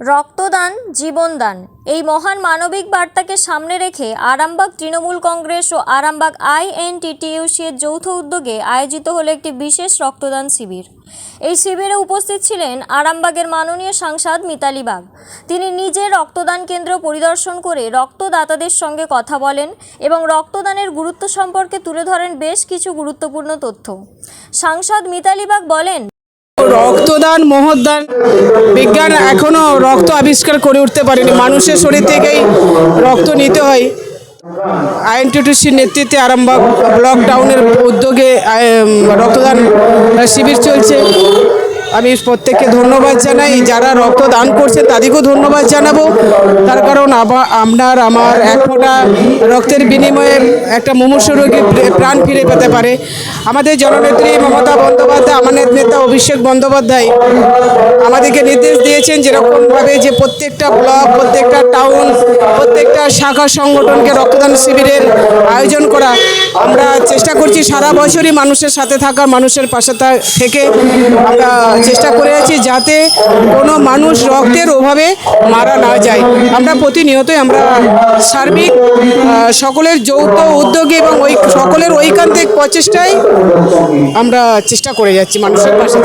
রক্তদান, জীবনদান, এই মহান মানবিক বার্তাকে সামনে রেখে আরামবাগ তৃণমূল কংগ্রেস ও আরামবাগ আইএনটিটিইউসি এর যৌথ উদ্যোগে আয়োজিত হলো একটি বিশেষ রক্তদান শিবির। এই শিবিরে উপস্থিত ছিলেন আরামবাগের মাননীয় সাংসদ মিতালি বাগ। তিনি নিজে রক্তদান কেন্দ্র পরিদর্শন করে রক্তদাতাদের সঙ্গে কথা বলেন এবং রক্তদানের গুরুত্ব সম্পর্কে তুলে ধরেন বেশ কিছু গুরুত্বপূর্ণ তথ্য। সাংসদ মিতালি বাগ বলেন রক্তদান মহদান বিজ্ঞান এখনও রক্ত আবিষ্কার করে উঠতে পারেনি। মানুষের শরীর থেকেই রক্ত নিতে হয়। আইএনটিটিসির নেতৃত্বে আরম্ভ লকডাউনের উদ্যোগে রক্তদান শিবির চলছে। আমি প্রত্যেককে ধন্যবাদ জানাই। যারা রক্তদান করছে তাদেরকেও ধন্যবাদ জানাব। তার কারণ আবার আপনার আমার এক ফোঁটা রক্তের বিনিময়ে একটা মুমূর্ষ রোগী প্রাণ ফিরে পেতে পারে। আমাদের জননেত্রী মমতা বন্দ্যোপাধ্যায় আমাদের নেতা অভিষেক বন্দ্যোপাধ্যায় আমাদেরকে নির্দেশ দিয়েছেন যেরকমভাবে যে প্রত্যেকটা ব্লক, প্রত্যেকটা টাউন, প্রত্যেকটা শাখা সংগঠনকে রক্তদান শিবিরের আয়োজন করা। আমরা চেষ্টা করছি সারা বছরই মানুষের সাথে থাকা, মানুষের পাশে থেকে আমরা চেষ্টা করে আছি যাতে কোনো মানুষ রক্তের অভাবে মারা না যায়। আমরা প্রতিনিয়তই আমরা সার্বিক সকলের যৌথ উদ্যোগে এবং ওই সকলের ঐকান্তিক প্রচেষ্টায় আমরা চেষ্টা করে যাচ্ছি মানুষের পাশে।